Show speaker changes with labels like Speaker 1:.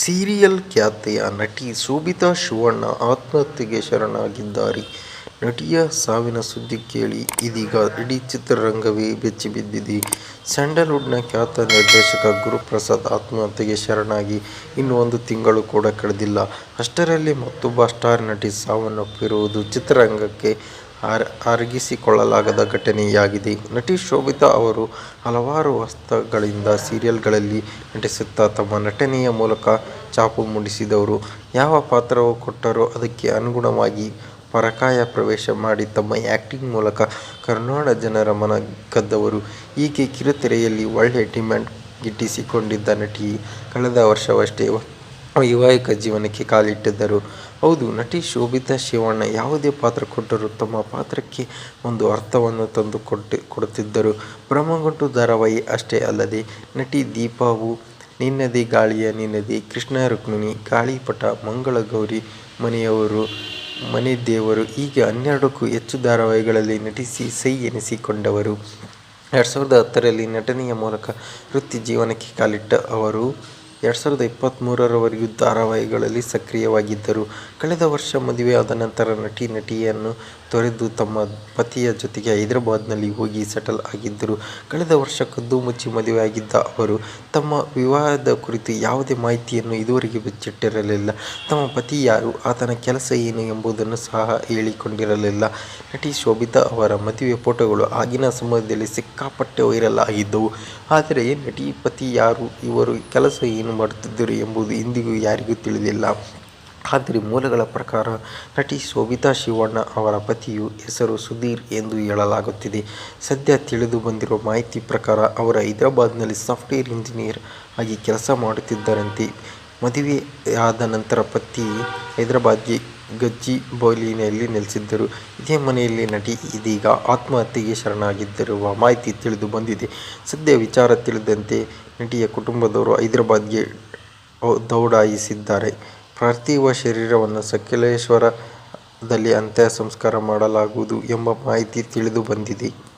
Speaker 1: Serial ಖ್ಯಾತೆಯ ನಟಿ ಶೋಭಿತಾ ಶಿವಣ್ಣ ಆತ್ಮಹತ್ಯೆಗೆ ಶರಣಾಗಿದ್ದಾರೆ. ನಟಿಯ ಸಾವಿನ ಸುದ್ದಿ ಕೇಳಿ, ಇದೀಗ ಇಡೀ ಚಿತ್ರರಂಗವೇ ಬೆಚ್ಚಿಬಿದ್ದಿದೆ. ಸ್ಯಾಂಡಲ್ವುಡ್ನ ಖ್ಯಾತ ನಿರ್ದೇಶಕ ಗುರುಪ್ರಸಾದ್ ಆತ್ಮಹತ್ಯೆಗೆ ಶರಣಾಗಿ ಇನ್ನೂ ಒಂದು ತಿಂಗಳು ಕೂಡ ಕಳೆದಿಲ್ಲ. ಅಷ್ಟರಲ್ಲಿ ಮತ್ತೊಬ್ಬ ಸ್ಟಾರ್ ನಟಿ ಸಾವನ್ನಪ್ಪಿರುವುದು ಚಿತ್ರರಂಗಕ್ಕೆ ಅರಗಿಸಿಕೊಳ್ಳಲಾಗದ ಘಟನೆಯಾಗಿದೆ. ನಟಿ ಶೋಭಿತಾ ಅವರು ಹಲವಾರು ದಶಕಗಳಿಂದ ಸೀರಿಯಲ್ಗಳಲ್ಲಿ ನಟಿಸುತ್ತಾ ತಮ್ಮ ನಟನೆಯ ಮೂಲಕ ಛಾಪು ಮೂಡಿಸಿದವರು. ಯಾವ ಪಾತ್ರವು ಕೊಟ್ಟರೂ ಅದಕ್ಕೆ ಅನುಗುಣವಾಗಿ ಪರಕಾಯ ಪ್ರವೇಶ ಮಾಡಿ ತಮ್ಮ ಆ್ಯಕ್ಟಿಂಗ್ ಮೂಲಕ ಕರ್ನಾಡ ಜನರ ಮನ ಗೆದ್ದವರು. ಹೀಗೆ ಕಿರುತೆರೆಯಲ್ಲಿ ಒಳ್ಳೆ ಡಿಮ್ಯಾಂಡ್ ಗಿಟ್ಟಿಸಿಕೊಂಡಿದ್ದ ನಟಿ ಕಳೆದ ವರ್ಷವಷ್ಟೇ ವೈವಾಹಿಕ ಜೀವನಕ್ಕೆ ಕಾಲಿಟ್ಟಿದ್ದರು. ಹೌದು ನಟಿ ಶೋಭಿತಾ ಶಿವಣ್ಣ ಯಾವುದೇ ಪಾತ್ರ ಕೊಟ್ಟರೂ ತಮ್ಮ ಪಾತ್ರಕ್ಕೆ ಒಂದು ಅರ್ಥವನ್ನು ತಂದು ಕೊಡುತ್ತಿದ್ದರು. ಬ್ರಹ್ಮಗುಂಟು ಧಾರಾವಾಹಿ ಅಷ್ಟೇ ಅಲ್ಲದೆ ನಟಿ ದೀಪಾವು ನಿನ್ನದಿ ಗಾಳಿಯ ನಿನ್ನದಿ ಕೃಷ್ಣ ರುಕ್ಮಿಣಿ, ಗಾಳಿಪಟ, ಮಂಗಳಗೌರಿ, ಮನೆಯವರು ಮನೆ ದೇವರು ಹೀಗೆ ಹನ್ನೆರಡಕ್ಕೂ ಹೆಚ್ಚು ಧಾರಾವಾಹಿಗಳಲ್ಲಿ ನಟಿಸಿ ಸೈ ಎನಿಸಿಕೊಂಡವರು. ಎರಡು ಸಾವಿರದ ಹತ್ತರಲ್ಲಿ ನಟನೆಯ ಮೂಲಕ ವೃತ್ತಿ ಜೀವನಕ್ಕೆ ಕಾಲಿಟ್ಟ ಅವರು ಎರಡು ಸಾವಿರದ ಇಪ್ಪತ್ಮೂರರವರೆಗೂ ಧಾರಾವಾಹಿಗಳಲ್ಲಿ ಸಕ್ರಿಯವಾಗಿದ್ದರು. ಕಳೆದ ವರ್ಷ ಮದುವೆಯಾದ ನಂತರ ನಟಿ ನಟನೆಯನ್ನು ತೊರೆದು ತಮ್ಮ ಪತಿಯ ಜೊತೆಗೆ ಹೈದರಾಬಾದ್ನಲ್ಲಿ ಹೋಗಿ ಸೆಟಲ್ ಆಗಿದ್ದರು. ಕಳೆದ ವರ್ಷ ಕದ್ದು ಮುಚ್ಚಿ ಮದುವೆಯಾಗಿದ್ದ ಅವರು ತಮ್ಮ ವಿವಾಹದ ಕುರಿತು ಯಾವುದೇ ಮಾಹಿತಿಯನ್ನು ಇದುವರೆಗೆ ಬಿಚ್ಚಿಟ್ಟಿರಲಿಲ್ಲ. ತಮ್ಮ ಪತಿ ಯಾರು, ಆತನ ಕೆಲಸ ಏನು ಎಂಬುದನ್ನು ಸಹ ಹೇಳಿಕೊಂಡಿರಲಿಲ್ಲ. ನಟಿ ಶೋಭಿತಾ ಅವರ ಮದುವೆ ಫೋಟೋಗಳು ಆಗಿನ ಸಮಯದಲ್ಲಿ ಸಿಕ್ಕಾಪಟ್ಟೆ ವೈರಲ್ ಆಗಿದ್ದವು. ಆದರೆ ನಟಿ ಪತಿ ಯಾರು, ಇವರು ಕೆಲಸ ಏನು ಮಾಡುತ್ತಿದ್ದರು ಎಂಬುದು ಇಂದಿಗೂ ಯಾರಿಗೂ ತಿಳಿದಿಲ್ಲ. ಆದರೆ ಮೂಲಗಳ ಪ್ರಕಾರ ನಟಿ ಶೋಭಿತಾ ಶಿವಣ್ಣ ಅವರ ಪತಿಯ ಹೆಸರು ಸುಧೀರ್ ಎಂದು ಹೇಳಲಾಗುತ್ತಿದೆ. ಸದ್ಯ ತಿಳಿದು ಬಂದಿರುವ ಮಾಹಿತಿ ಪ್ರಕಾರ ಅವರು ಹೈದರಾಬಾದ್ನಲ್ಲಿ ಸಾಫ್ಟ್ವೇರ್ ಇಂಜಿನಿಯರ್ ಆಗಿ ಕೆಲಸ ಮಾಡುತ್ತಿದ್ದರಂತೆ. ಮದುವೆಯಾದ ನಂತರ ಪತಿ ಹೈದರಾಬಾದ್ಗೆ ಗಜ್ಜಿ ಬೌಲಿನಲ್ಲಿ ನೆಲೆಸಿದ್ದರು. ಇದೇ ಮನೆಯಲ್ಲಿ ನಟಿ ಇದೀಗ ಆತ್ಮಹತ್ಯೆಗೆ ಶರಣಾಗಿದ್ದಿರುವ ಮಾಹಿತಿ ತಿಳಿದು ಬಂದಿದೆ. ಸದ್ಯ ವಿಚಾರ ತಿಳಿದಂತೆ ನಟಿಯ ಕುಟುಂಬದವರು ಹೈದರಾಬಾದ್ಗೆ ದೌಡಾಯಿಸಿದ್ದಾರೆ. ಪಾರ್ಥಿವ ಶರೀರವನ್ನು ಸಕಲೇಶಪುರದಲ್ಲಿ ಅಂತ್ಯ ಸಂಸ್ಕಾರ ಮಾಡಲಾಗುವುದು ಎಂಬ ಮಾಹಿತಿ ತಿಳಿದು ಬಂದಿದೆ.